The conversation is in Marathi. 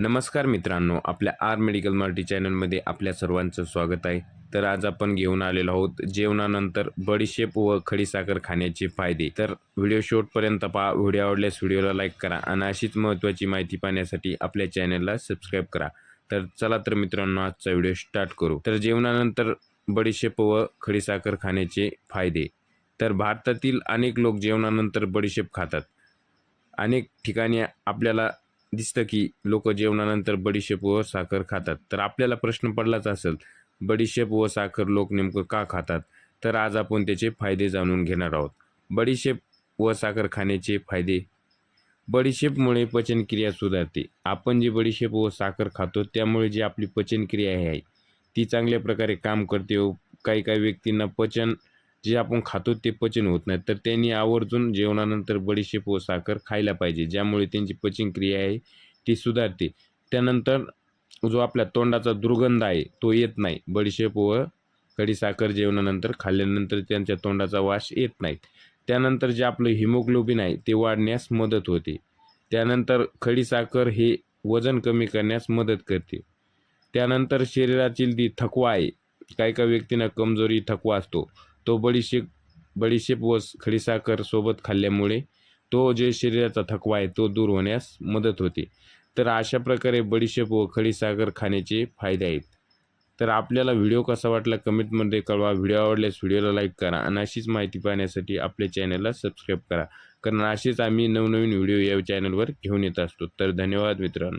नमस्कार मित्रांनो आपल्या आर मेडिकल मराठी चॅनलमध्ये आपल्या सर्वांचं स्वागत आहे. तर आज आपण घेऊन आलेलो आहोत जेवणानंतर बडीशेप व खडीसाखर खाण्याचे फायदे. तर व्हिडिओ शेवटपर्यंत पहा व्हिडिओ आवडल्यास व्हिडिओला लाईक करा आणि अशीच महत्त्वाची माहिती पाहण्यासाठी आपल्या चॅनलला सबस्क्राईब करा. तर चला तर मित्रांनो आजचा व्हिडिओ स्टार्ट करू. तर जेवणानंतर बडीशेप व खडीसाखर खाण्याचे फायदे. तर भारतातील अनेक लोक जेवणानंतर बडीशेप खातात. अनेक ठिकाणी आपल्याला दिसतं की लोक जेवणानंतर बडीशेप व साखर खातात. तर आपल्याला प्रश्न पडलाच असेल बडीशेप व साखर लोक नेमकं का खातात? तर आज आपण त्याचे फायदे जाणून घेणार आहोत. बडीशेप व साखर खाण्याचे फायदे? बडीशेपमुळे पचनक्रिया सुधारते. आपण जी बडीशेप व साखर खातो त्यामुळे जी आपली पचनक्रिया आहे ती चांगल्या प्रकारे काम करते व काही काही व्यक्तींना पचन जे आपण खातो ते पचन होत नाही. तर त्यांनी आवर्जून जेवणानंतर बडीशेप व साखर खायला पाहिजे ज्यामुळे त्यांची पचनक्रिया आहे ती सुधारते. त्यानंतर जो आपल्या तोंडाचा दुर्गंध आहे तो येत नाही. बडीशेप व खडीसाखर जेवणानंतर खाल्ल्यानंतर त्यांच्या तोंडाचा वास येत नाही त्यानंतर जे आपलं हिमोग्लोबिन आहे ते वाढण्यास मदत होते. त्यानंतर खडीसाखर हे वजन कमी करण्यास मदत करते. त्यानंतर शरीरातील जी थकवा आहे काही काही व्यक्तींना कमजोरी थकवा असतो. तो बडीशेप बडीशेप व खडीसाखर सोबत खाल्ल्यामुळे तो जे शरीराचा थकवा आहे तो दूर होण्यास मदत होते. तर अशा प्रकारे बडीशेप व खडीसाखर खाण्याचे फायदे आहेत. तर आपल्याला व्हिडिओ कसा वाटला कमेंटमध्ये कळवा. व्हिडिओ आवडल्यास व्हिडिओला लाईक करा आणि अशीच माहिती पाहण्यासाठी आपल्या चॅनलला सबस्क्राईब करा. कारण असेच आम्ही नवनवीन व्हिडिओ या चॅनलवर घेऊन येत असतो. तर धन्यवाद मित्रांनो.